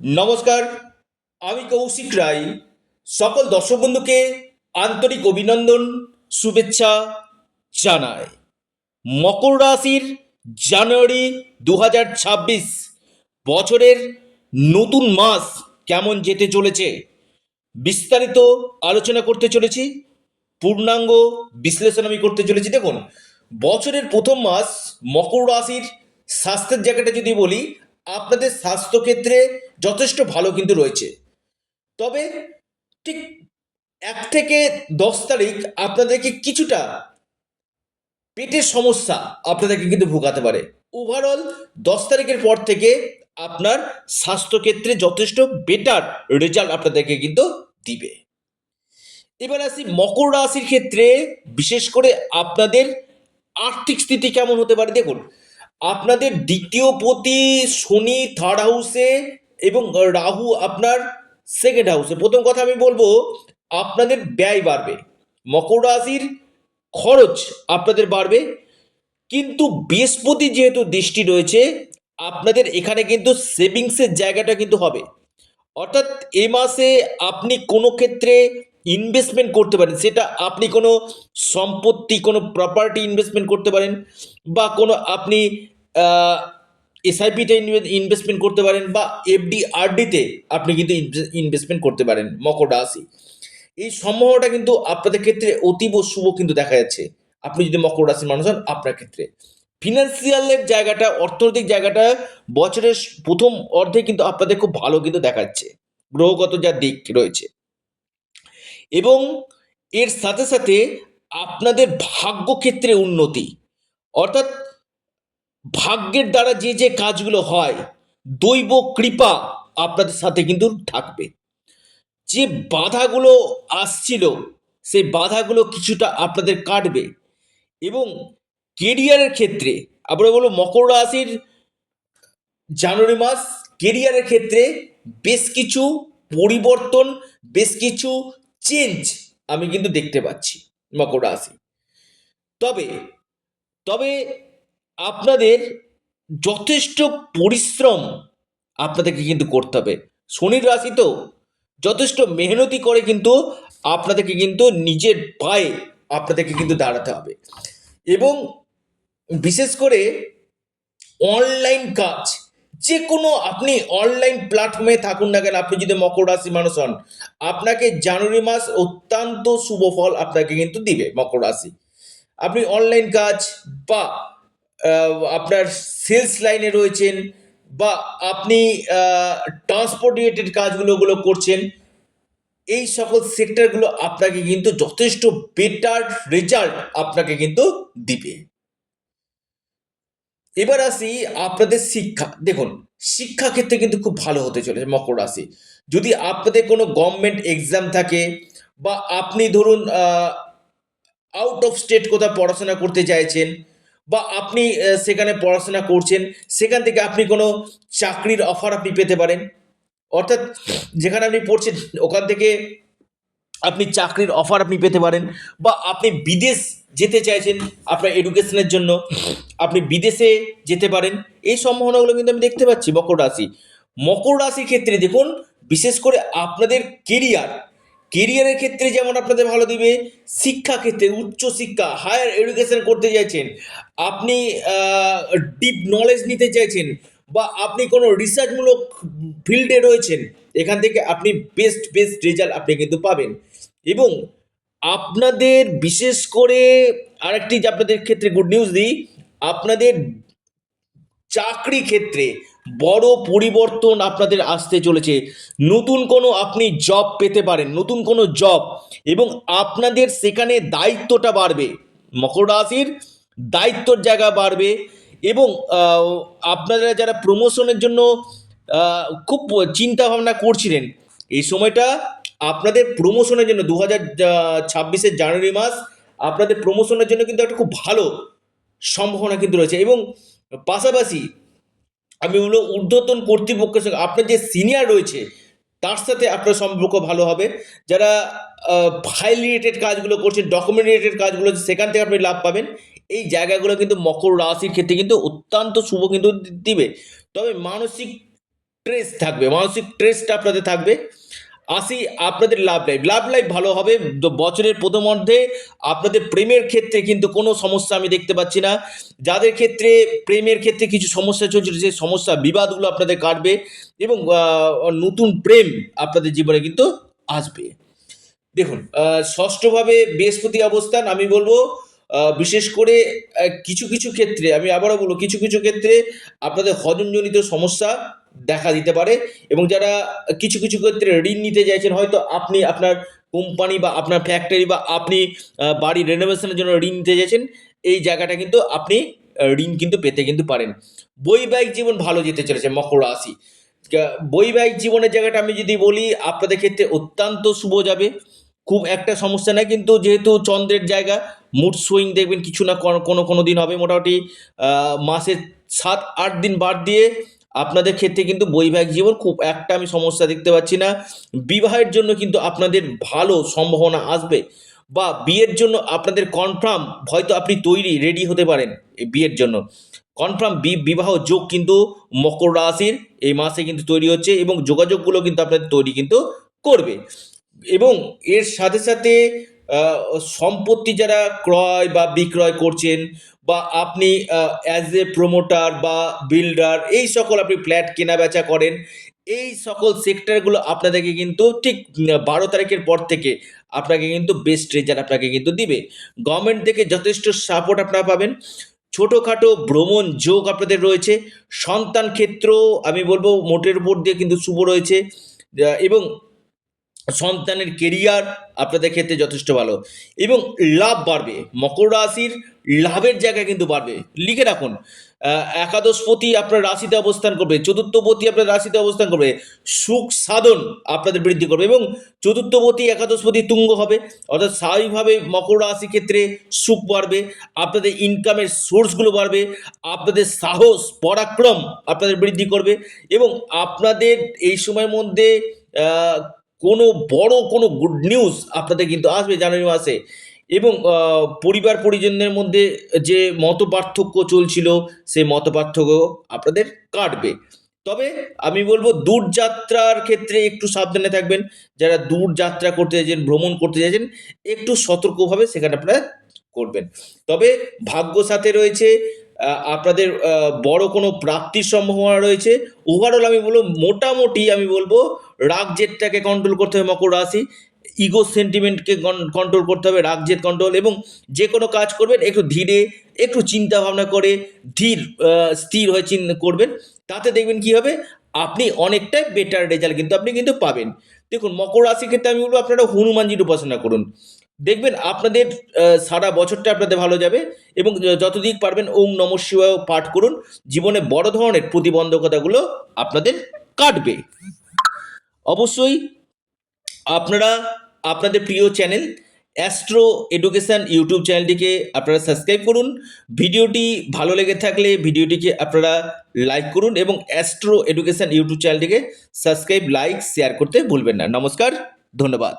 নমস্কার, আমি কৌশিক রায়। সকল দর্শক বন্ধুকে আন্তরিক অভিনন্দন, শুভেচ্ছা জানাই। মকর রাশির জানুয়ারি দু বছরের নতুন মাস কেমন যেতে চলেছে, বিস্তারিত আলোচনা করতে চলেছি। পূর্ণাঙ্গ বিশ্লেষণ আমি করতে চলেছি। দেখুন, বছরের প্রথম মাস মকর রাশির স্বাস্থ্যের জায়গাটা যদি বলি আপনাদের স্বাস্থ্যক্ষেত্রে যথেষ্ট ভালো কিন্তু রয়েছে। তবে ঠিক এক থেকে দশ তারিখ আপনাদেরকে কিছুটা পেটের সমস্যা আপনাদেরকে কিন্তু ভোগাতে পারে। ওভারঅল দশ তারিখের পর থেকে আপনার স্বাস্থ্যক্ষেত্রে যথেষ্ট বেটার রেজাল্ট আপনাদেরকে কিন্তু দিবে। এবার আসি মকর রাশির ক্ষেত্রে, বিশেষ করে আপনাদের আর্থিক স্থিতি কেমন হতে পারে দেখুন। আপনাদের দ্বিতীয় পতি শনি থার্ড হাউসে এবং রাহু আপনার সেকেন্ড হাউসে প্রথম কথা আমি বলব, আপনাদের ব্যয় বাড়বে। মকর রাশির খরচ আপনাদের বাড়বে। কিন্তু বৃহস্পতি যেহেতু দৃষ্টি রয়েছে, আপনাদের এখানে কিন্তু সেভিংসের জায়গাটা কিন্তু হবে। অর্থাৎ এ মাসে আপনি কোনো ক্ষেত্রে ইনভেস্টমেন্ট করতে পারেন। সেটা আপনি কোনো সম্পত্তি, কোনো প্রপার্টি ইনভেস্টমেন্ট করতে পারেন বা কোনো আপনি এসআইপিতে ইনভেস্টমেন্ট করতে পারেন বা এফডি আরডিতে আপনি কিন্তু ইনভেস্টমেন্ট করতে পারেন মকর রাশি এই সম্ভাবনাটা কিন্তু আপনাদের ক্ষেত্রে অতীব শুভ কিন্তু দেখা যাচ্ছে। আপনি যদি মকর রাশির মানুষ হন, আপনার ক্ষেত্রে। ফিনান্সিয়ালের জায়গাটা, অর্থনৈতিক জায়গাটা বছরের প্রথম অর্ধে কিন্তু আপনাদের খুব ভালো কিন্তু দেখাচ্ছে। গ্রহগত যা দিক রয়েছে। এবং এর সাথে সাথে আপনাদের ভাগ্যক্ষেত্রে উন্নতি। অর্থাৎ ভাগ্যের দ্বারা যে যে কাজগুলো হয়, দৈব কৃপা আপনাদের সাথে কিন্তু থাকবে। যে বাধাগুলো আসছিল, সেই বাধাগুলো কিছুটা আপনাদের কাটবে এবং কেরিয়ারের ক্ষেত্রে, আমরা বলব মকর রাশির জানুয়ারি মাস কেরিয়ারের ক্ষেত্রে বেশ কিছু পরিবর্তন, বেশ কিছু চেঞ্জ আমি কিন্তু দেখতে পাচ্ছি মকর রাশি। তবে তবে আপনাদের যথেষ্ট পরিশ্রম আপনাদেরকে কিন্তু করতে হবে। শনির রাশি তো যথেষ্ট মেহনতি করে কিন্তু আপনাদেরকে কিন্তু নিজের পায়ে আপনাদেরকে কিন্তু দাঁড়াতে হবে। এবং বিশেষ করে অনলাইন কাজ যে কোনো আপনি অনলাইন প্ল্যাটফর্মে থাকুন না কেন, আপনি যদি মকর রাশি মানুষ হন, আপনাকে জানুয়ারি মাস অত্যন্ত শুভ ফল আপনাকে কিন্তু দিবে মকর রাশি। আপনি অনলাইন কাজ বা আপনার সেলস লাইনে রয়েছেন বা আপনি ট্রান্সপোর্ট রিলেটেড কাজগুলো ওগুলো করছেন, এই সকল সেক্টরগুলো আপনাকে কিন্তু যথেষ্ট বেটার রেজাল্ট আপনাকে কিন্তু দিবে। এবার আসি আপনাদের শিক্ষা। দেখুন শিক্ষা ক্ষেত্রে কিন্তু খুব ভালো হতে চলেছে মকর রাশি। যদি আপনাদের কোনো গভর্নমেন্ট এক্সাম থাকে বা আপনি ধরুন আউট অফ স্টেট কোথাও পড়াশোনা করতে চাইছেন বা আপনি সেখানে পড়াশোনা করছেন, সেখান থেকে আপনি কোনো চাকরির অফার আপনি পেতে পারেন। অর্থাৎ যেখানে আপনি পড়ছেন, ওখান থেকে আপনি চাকরির অফার আপনি পেতে পারেন বা আপনি বিদেশ যেতে চাইছেন আপনার এডুকেশনের জন্য, আপনি বিদেশে যেতে পারেন। এই সম্ভাবনাগুলো কিন্তু আমি দেখতে পাচ্ছি মকর রাশি। মকর রাশির ক্ষেত্রে দেখুন, বিশেষ করে আপনাদের কেরিয়ার কেরিয়ারের ক্ষেত্রে যেমন আপনাদের ভালো দিবে শিক্ষা ক্ষেত্রে উচ্চ শিক্ষা হায়ার এডুকেশন করতে চাইছেন, আপনি ডিপ নলেজ নিতে চাইছেন বা আপনি কোনো রিসার্চমূলক ফিল্ডে রয়েছেন, এখান থেকে আপনি বেস্ট বেস্ট রেজাল্ট আপনি কিন্তু পাবেন। এবং আপনাদের বিশেষ করে আরেকটি যে আপনাদের ক্ষেত্রে গুড নিউজ দিই, আপনাদের চাকরি ক্ষেত্রে বড় পরিবর্তন আপনাদের আসতে চলেছে। নতুন কোনো আপনি জব পেতে পারেন, নতুন কোনো জব এবং আপনাদের সেখানে দায়িত্বটা বাড়বে। মকর রাশির দায়িত্বর জায়গা বাড়বে এবং আপনারা যারা প্রমোশনের জন্য খুব চিন্তা ভাবনা করছিলেন, এই সময়টা আপনাদের প্রমোশনের জন্য দু হাজার ছাব্বিশের জানুয়ারি মাস আপনাদের প্রমোশনের জন্য কিন্তু একটা খুব ভালো সম্ভাবনা কিন্তু রয়েছে এবং পাশাপাশি আমি বলব ঊর্ধ্বতন কর্তৃপক্ষের সঙ্গে আপনার যে সিনিয়র রয়েছে, তার সাথে আপনার সম্পর্ক ভালো হবে। যারা ফাইল রিলেটেড কাজগুলো করছে ডকুমেন্ট রিলেটেড কাজগুলো সেখান থেকে আপনি লাভ পাবেন। এই জায়গাগুলো কিন্তু মকর রাশির ক্ষেত্রে কিন্তু অত্যন্ত শুভ কিন্তু দিবে। তবে মানসিক ট্রেস থাকবে, মানসিক ট্রেসটা আপনাদের থাকবে। আসি, আপনাদের লাভ লাইফ লাভ লাইফ ভালো হবে বছরের প্রথম অর্ধে আপনাদের প্রেমের ক্ষেত্রে কিন্তু কোনো সমস্যা আমি দেখতে পাচ্ছি না। যাদের ক্ষেত্রে প্রেমের ক্ষেত্রে কিছু সমস্যা চলছিল সেই সমস্যা বিবাদগুলো আপনাদের কাটবে এবং নতুন প্রেম আপনাদের জীবনে কিন্তু আসবে। দেখুন ষষ্ঠভাবে বৃহস্পতি অবস্থান আমি বলব বিশেষ করে কিছু কিছু ক্ষেত্রে, আমি আবারও বলব, কিছু কিছু ক্ষেত্রে আপনাদের হজমজনিত সমস্যা দেখা দিতে পারে এবং যারা কিছু কিছু ক্ষেত্রে ঋণ নিতে চাইছেন, হয়তো আপনি আপনার কোম্পানি বা আপনার ফ্যাক্টরি বা আপনি বাড়ি রেনোভেশনের জন্য ঋণ নিতে চাইছেন, এই জায়গাটা কিন্তু আপনি ঋণ কিন্তু পেতে কিন্তু পারেন। বৈবাহিক জীবন ভালো যেতে চলেছে মকর রাশি। বৈবাহিক জীবনের জায়গাটা আমি যদি বলি, আপনাদের ক্ষেত্রে অত্যন্ত শুভ যাবে। খুব একটা সমস্যা নাই, কিন্তু যেহেতু চন্দ্রের জায়গা মুড সুইং দেখবেন, কিছু না, কোনো কোনো দিন হবে মোটামুটি মাসের সাত, আট দিন বাদ দিয়ে আপনাদের ক্ষেত্রে কিন্তু বৈবাহিক জীবন খুব একটা আমি সমস্যা দেখতে পাচ্ছি না। বিবাহের জন্য কিন্তু আপনাদের ভালো সম্ভাবনা আসবে বা বিয়ের জন্য আপনাদের কনফার্ম হয়তো আপনি তৈরি রেডি হতে পারেন বিয়ের জন্য। কনফার্ম বিবাহ যোগ কিন্তু মকর রাশির এই মাসে কিন্তু তৈরি হচ্ছে এবং যোগাযোগগুলো কিন্তু আপনাদের তৈরি কিন্তু করবে। এবং এর সাথে সাথে সম্পত্তি যারা ক্রয় বা বিক্রয় করছেন বা আপনি অ্যাজ এ প্রমোটার বা বিল্ডার এই সকল আপনি ফ্ল্যাট কেনা বেচা করেন, এই সকল সেক্টরগুলো আপনাদেরকে কিন্তু ঠিক বারো তারিখের পর থেকে আপনাকে কিন্তু বেস্ট রেজাল্ট আপনাকে কিন্তু দিবে। গভর্নমেন্ট থেকে যথেষ্ট সাপোর্ট আপনারা পাবেন। ছোটোখাটো ভ্রমণ যোগ আপনাদের রয়েছে। সন্তান ক্ষেত্র, আমি বলব, মোটের উপর দিয়ে কিন্তু শুভ রয়েছে। এবং সন্তানের কেরিয়ার আপনাদের ক্ষেত্রে যথেষ্ট ভালো। এবং লাভ বাড়বে। মকর রাশির লাভের জায়গা কিন্তু বাড়বে। লিখে রাখুন একাদশপতি আপনার রাশিতে অবস্থান করবে, চতুর্থপতি আপনার রাশিতে অবস্থান করবে। সুখ সাধন আপনাদের বৃদ্ধি করবে এবং চতুর্থপতি, একাদশপতি তুঙ্গ হবে। অর্থাৎ স্বাভাবিকভাবে মকর রাশি ক্ষেত্রে সুখ বাড়বে, আপনাদের ইনকামের সোর্সগুলো বাড়বে, আপনাদের সাহস, পরাক্রম আপনাদের বৃদ্ধি করবে এবং আপনাদের এই সময়ের মধ্যে কোনো বড় কোনো গুড নিউজ আপনাদের কিন্তু আসবে, জানুয়ারি মাসে। এবং পরিবার পরিজনদের মধ্যে যে মত চলছিল, সেই মত আপনাদের কাটবে। তবে আমি বলব, দূরযাত্রার ক্ষেত্রে একটু সাবধানে থাকবেন। যারা দূর যাত্রা করতে চাইছেন ভ্রমণ করতে চাইছেন একটু সতর্কভাবে সেখানে আপনারা করবেন। তবে ভাগ্য সাথে রয়েছে আপনাদের বড় কোনো প্রাপ্তির সম্ভাবনা রয়েছে। ওভারঅল আমি বলব, মোটামুটি আমি বলব রাগ জেদটাকে কন্ট্রোল করতে হবে মকর রাশি ইগো সেন্টিমেন্টকে কন্ট্রোল করতে হবে, রাগ জেদ কন্ট্রোল এবং যে কোনো কাজ করবেন, একটু ধীরে, একটু চিন্তা ভাবনা করে ধীর স্থির হয়ে চিন্তা করবেন, তাতে দেখবেন কি হবে? আপনি অনেকটাই বেটার রেজাল্ট কিন্তু আপনি কিন্তু পাবেন। দেখুন, মকর রাশির ক্ষেত্রে আমি বলব আপনারা হনুমানজির উপাসনা করুন। দেখবেন আপনাদের সারা বছরটা আপনাদের ভালো যাবে এবং যতদিক পারবেন ওম নম শিবায় পাঠ করুন। জীবনে বড় ধরনের প্রতিবন্ধকতাগুলো আপনাদের কাটবে। অবশ্যই আপনারা, আপনাদের প্রিয় চ্যানেল অ্যাস্ট্রো এডুকেশান ইউটিউব চ্যানেলটিকে আপনারা সাবস্ক্রাইব করুন। ভিডিওটি ভালো লেগে থাকলে ভিডিওটিকে আপনারা লাইক করুন এবং অ্যাস্ট্রো এডুকেশান ইউটিউব চ্যানেলটিকে সাবস্ক্রাইব লাইক শেয়ার করতে ভুলবেন না। নমস্কার, ধন্যবাদ।